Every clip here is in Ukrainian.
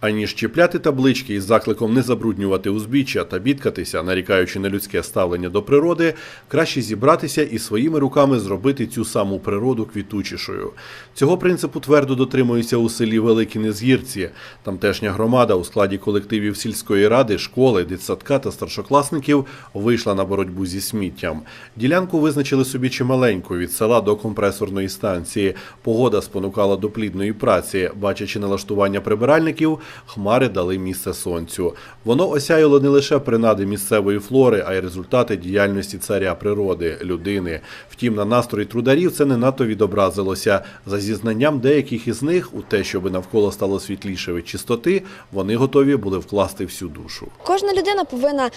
Аніж чіпляти таблички із закликом не забруднювати узбіччя та бідкатися, нарікаючи на людське ставлення до природи, краще зібратися і своїми руками зробити цю саму природу квітучішою. Цього принципу твердо дотримуються у селі Великі Незгірці. Тамтешня громада у складі колективів сільської ради, школи, дитсадка та старшокласників вийшла на боротьбу зі сміттям. Ділянку визначили собі чималеньку від села до компресорної станції. Погода спонукала до плідної праці. Бачачи налаштування прибиральників, хмари дали місце сонцю. Воно осяяло не лише принади місцевої флори, а й результати діяльності царя природи, людини. Втім, на настрої трударів це не надто відобразилося. За зізнанням деяких із них, у те, щоби навколо стало світліше від чистоти, вони готові були вкласти всю душу. Кожна людина повинна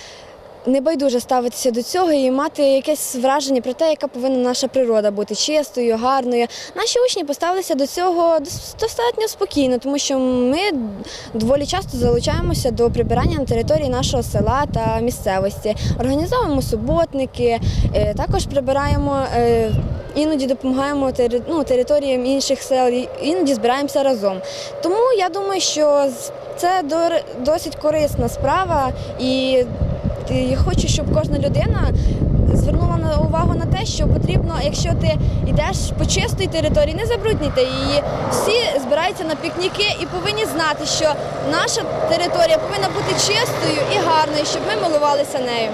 небайдуже ставитися до цього і мати якесь враження про те, яка повинна наша природа бути чистою, гарною. Наші учні поставилися до цього дос- достатньо спокійно, тому що ми доволі часто залучаємося до прибирання на території нашого села та місцевості. Організовуємо суботники, е, також прибираємо. е, Іноді допомагаємо ну, територіям інших сел, іноді збираємося разом. Тому я думаю, що це досить корисна справа, і я хочу, щоб кожна людина звернула на увагу на те, що потрібно, якщо ти йдеш по чистій території, не забрудніте її. Всі збираються на пікніки і повинні знати, що наша територія повинна бути чистою і гарною, щоб ми милувалися нею.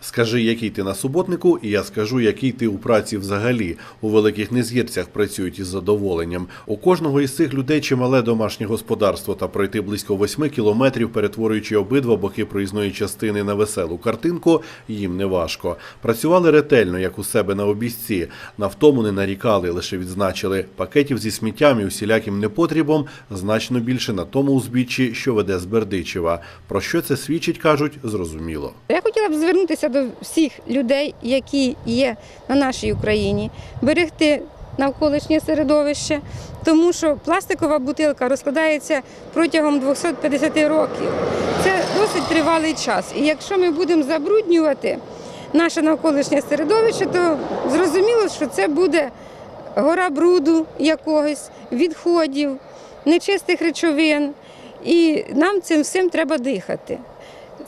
Скажи, який ти на суботнику, і я скажу, який ти у праці взагалі. У великих незгірцях працюють із задоволенням. У кожного із цих людей чимале домашнє господарство та пройти близько восьми кілометрів, перетворюючи обидва боки проїзної частини на веселу картинку, їм не важко. Працювали ретельно, як у себе на обіцці. На втому не нарікали, лише відзначили пакетів зі сміттям і усіляким непотрібом значно більше на тому узбіччі, що веде з Бердичева. Про що це свідчить, кажуть, зрозуміло. Я хотіла б звернутися до всіх людей, які є на нашій Україні, берегти навколишнє середовище, тому що пластикова бутилка розкладається протягом 250 років. Це досить тривалий час. І якщо ми будемо забруднювати наше навколишнє середовище, то зрозуміло, що це буде гора бруду якогось, відходів, нечистих речовин. І нам цим всім треба дихати.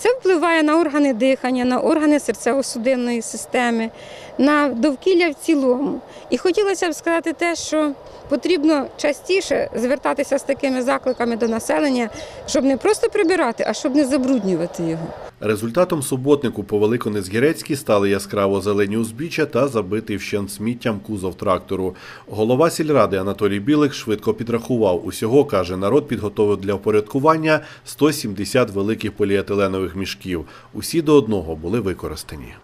Це впливає на органи дихання, на органи серцево-судинної системи, на довкілля в цілому. І хотілося б сказати те, що потрібно частіше звертатися з такими закликами до населення, щоб не просто прибирати, а щоб не забруднювати його. Результатом суботнику по Великонезгірецькій стали яскраво зелені узбіччя та забитий вщент сміттям кузов трактору. Голова сільради Анатолій Білик швидко підрахував. Усього, каже, народ підготовив для впорядкування 170 великих поліетиленових мішків. Усі до одного були використані.